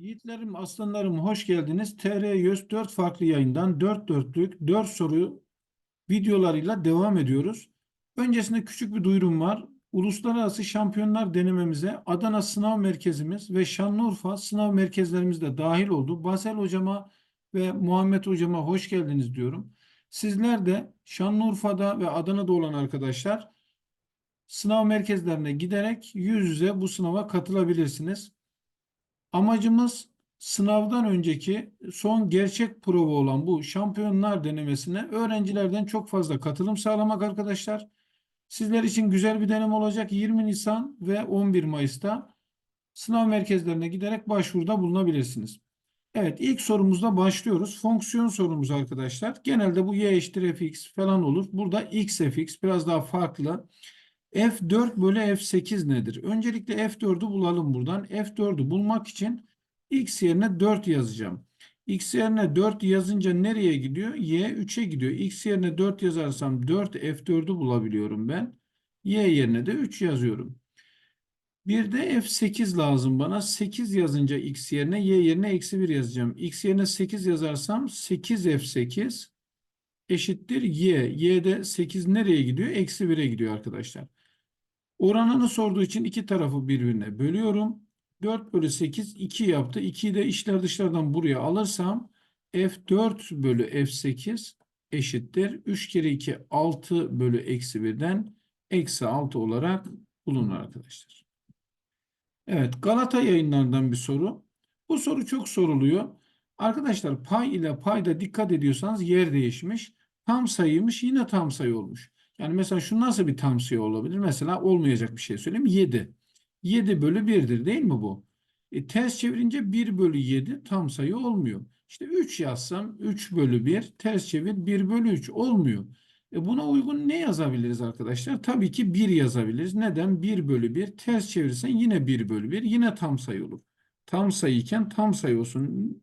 Yiğitlerim, aslanlarım hoş geldiniz. TR 104 farklı yayından 4 dörtlük 4 soru videolarıyla devam ediyoruz. Öncesinde küçük bir duyurum var. Uluslararası şampiyonlar denememize Adana Sınav Merkezimiz ve Şanlıurfa sınav merkezlerimiz de dahil oldu. Basel hocama ve Muhammed hocama hoş geldiniz diyorum. Sizler de Şanlıurfa'da ve Adana'da olan arkadaşlar sınav merkezlerine giderek yüz yüze bu sınava katılabilirsiniz. Amacımız sınavdan önceki son gerçek prova olan bu şampiyonlar denemesine öğrencilerden çok fazla katılım sağlamak arkadaşlar. Sizler için güzel bir deneme olacak. 20 Nisan ve 11 Mayıs'ta sınav merkezlerine giderek başvuruda bulunabilirsiniz. Evet ilk sorumuzda başlıyoruz. Fonksiyon sorumuz arkadaşlar. Genelde bu y eşittir fx falan olur. Burada x fx biraz daha farklı. F4 bölü F8 nedir? Öncelikle F4'ü bulalım buradan. F4'ü bulmak için x yerine 4 yazacağım. X yerine 4 yazınca nereye gidiyor? Y 3'e gidiyor. X yerine 4 yazarsam 4 F4'ü bulabiliyorum ben. Y yerine de 3 yazıyorum. Bir de F8 lazım bana. 8 yazınca X yerine Y yerine eksi 1 yazacağım. X yerine 8 yazarsam 8 F8 eşittir Y. Y'de 8 nereye gidiyor? Eksi 1'e gidiyor arkadaşlar. Oranını sorduğu için iki tarafı birbirine bölüyorum. 4 bölü 8 2 yaptı. 2'yi de içler dışlardan buraya alırsam F4 bölü F8 eşittir. 3 kere 2 6 bölü eksi 1'den eksi 6 olarak bulunur arkadaşlar. Evet Galata yayınlarından bir soru. Bu soru çok soruluyor. Arkadaşlar pay ile payda dikkat ediyorsanız yer değişmiş. Tam sayıymış yine tam sayı olmuş. Yani mesela şu nasıl bir tam sayı olabilir? Mesela olmayacak bir şey söyleyeyim. 7. 7 bölü 1'dir değil mi bu? E, ters çevirince 1 bölü 7 tam sayı olmuyor. İşte 3 yazsam 3 bölü 1 ters çevir 1 bölü 3 olmuyor. E buna uygun ne yazabiliriz arkadaşlar? Tabii ki 1 yazabiliriz. Neden? 1 bölü 1 ters çevirsen yine 1 bölü 1 yine tam sayı olur. Tam sayıyken tam sayı olsun.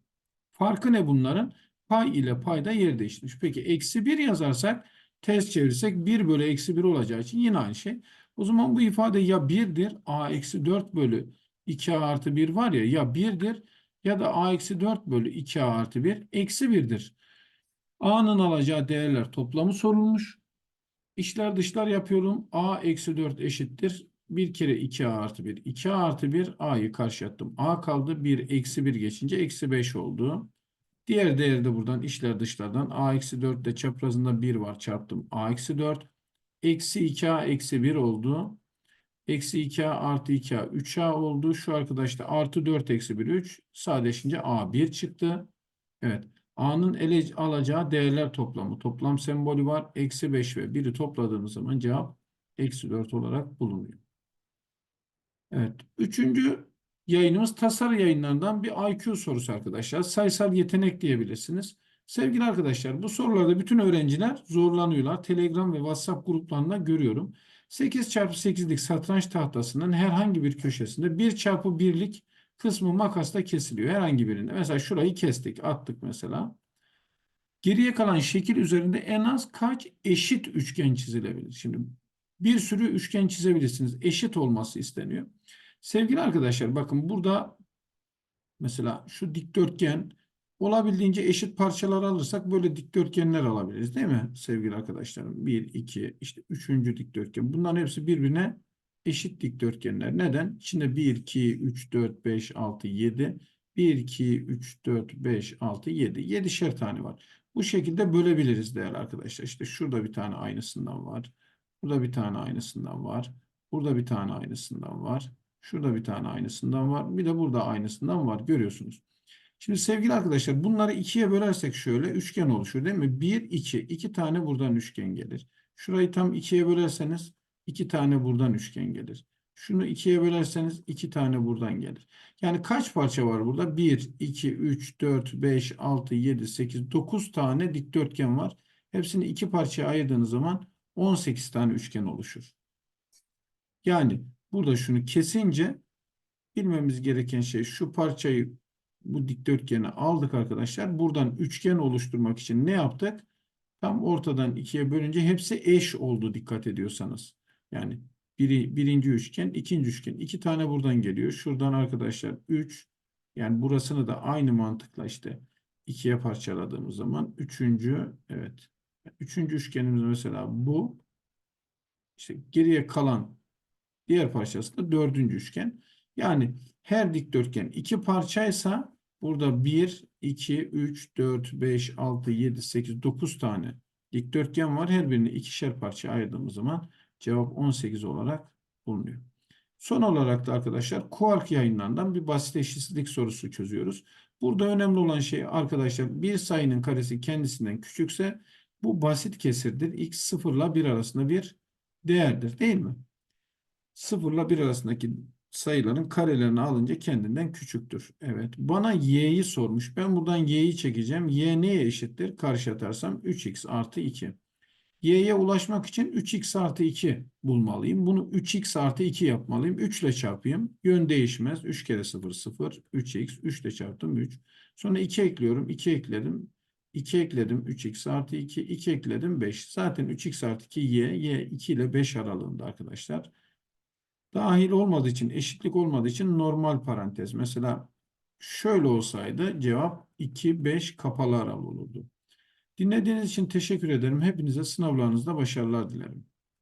Farkı ne bunların? Pay ile payda yer değiştirmiş. Peki eksi 1 yazarsak ters çevirirsek 1 bölü eksi 1 olacağı için yine aynı şey. O zaman bu ifade ya 1'dir a eksi 4 bölü 2a artı 1 var ya ya 1'dir ya da a eksi 4 bölü 2a artı 1 eksi 1'dir. a'nın alacağı değerler toplamı sorulmuş. İşler dışlar yapıyorum. a eksi 4 eşittir. 1 kere 2a artı 1. 2a artı 1 a'yı karşı attım. a kaldı 1 eksi 1 geçince eksi 5 oldu. Diğer değeri de buradan işler dışlardan a eksi 4 de çaprazında 1 var çarptım. a eksi 4 eksi 2a eksi 1 oldu. Eksi 2a artı 2a 3a oldu. Şu arkadaşta artı 4 eksi 1 3 sadeleşince a 1 çıktı. Evet. A'nın ele alacağı değerler toplamı. Toplam sembolü var. Eksi 5 ve 1'i topladığımız zaman cevap eksi 4 olarak bulunuyor. Evet. Üçüncü yayınımız tasarı yayınlarından bir IQ sorusu arkadaşlar. Sayısal yetenek diyebilirsiniz. Sevgili arkadaşlar bu sorularda bütün öğrenciler zorlanıyorlar. Telegram ve WhatsApp gruplarında görüyorum. 8 çarpı 8'lik satranç tahtasının herhangi bir köşesinde 1 çarpı 1'lik kısmı makasla kesiliyor. Herhangi birinde. Mesela şurayı kestik, attık mesela. Geriye kalan şekil üzerinde en az kaç eşit üçgen çizilebilir? Şimdi bir sürü üçgen çizebilirsiniz. Eşit olması isteniyor. Sevgili arkadaşlar bakın burada mesela şu dikdörtgen olabildiğince eşit parçalar alırsak böyle dikdörtgenler alabiliriz değil mi sevgili arkadaşlarım? 1, 2, işte üçüncü dikdörtgen. Bunların hepsi birbirine eşit dikdörtgenler. Neden? İçinde 1, 2, 3, 4, 5, 6, 7. 1, 2, 3, 4, 5, 6, 7. 7'şer tane var. Bu şekilde bölebiliriz değerli arkadaşlar. İşte şurada bir tane aynısından var. Burada bir tane aynısından var. Burada bir tane aynısından var. Şurada bir tane aynısından var. Bir de burada aynısından var. Görüyorsunuz. Şimdi sevgili arkadaşlar bunları ikiye bölersek şöyle üçgen oluşur değil mi? 1, 2. iki tane buradan üçgen gelir. Şurayı tam ikiye bölerseniz iki tane buradan üçgen gelir. Şunu ikiye bölerseniz iki tane buradan gelir. Yani kaç parça var burada? 1, 2, 3, 4, 5, 6, 7, 8, 9 tane dikdörtgen var. Hepsini iki parçaya ayırdığınız zaman 18 tane üçgen oluşur. Yani burada şunu kesince bilmemiz gereken şey şu parçayı bu dikdörtgeni aldık arkadaşlar. Buradan üçgen oluşturmak için ne yaptık? Tam ortadan ikiye bölünce hepsi eş oldu dikkat ediyorsanız. Yani biri, birinci üçgen, ikinci üçgen. iki tane buradan geliyor. Şuradan arkadaşlar 3, Yani burasını da aynı mantıkla işte ikiye parçaladığımız zaman üçüncü evet üçüncü üçgenimiz mesela bu işte geriye kalan diğer parçası da dördüncü üçgen. Yani her dikdörtgen iki parçaysa burada 1, 2, 3, 4, 5, 6, 7, 8, 9 tane dikdörtgen var. Her birini ikişer parça ayırdığımız zaman cevap 18 olarak bulunuyor. Son olarak da arkadaşlar Kuark yayınlarından bir basit eşitsizlik sorusu çözüyoruz. Burada önemli olan şey arkadaşlar bir sayının karesi kendisinden küçükse bu basit kesirdir. X 0 ile 1 arasında bir değerdir değil mi? 0 ile 1 arasındaki sayıların karelerini alınca kendinden küçüktür. Evet. Bana y'yi sormuş. Ben buradan y'yi çekeceğim. y neye eşittir? Karşı atarsam 3x artı 2. y'ye ulaşmak için 3x artı 2 bulmalıyım. Bunu 3x artı 2 yapmalıyım. 3 ile çarpayım. Yön değişmez. 3 kere 0 0. 3x. 3 ile çarptım 3. Sonra 2 ekliyorum. 2 ekledim. 2 ekledim 3x artı 2. 2 ekledim 5. Zaten 3x artı 2 y. y 2 ile 5 aralığında arkadaşlar. Dahil olmadığı için, eşitlik olmadığı için normal parantez. Mesela şöyle olsaydı cevap 2, 5 kapalı aralı olurdu. Dinlediğiniz için teşekkür ederim. Hepinize sınavlarınızda başarılar dilerim.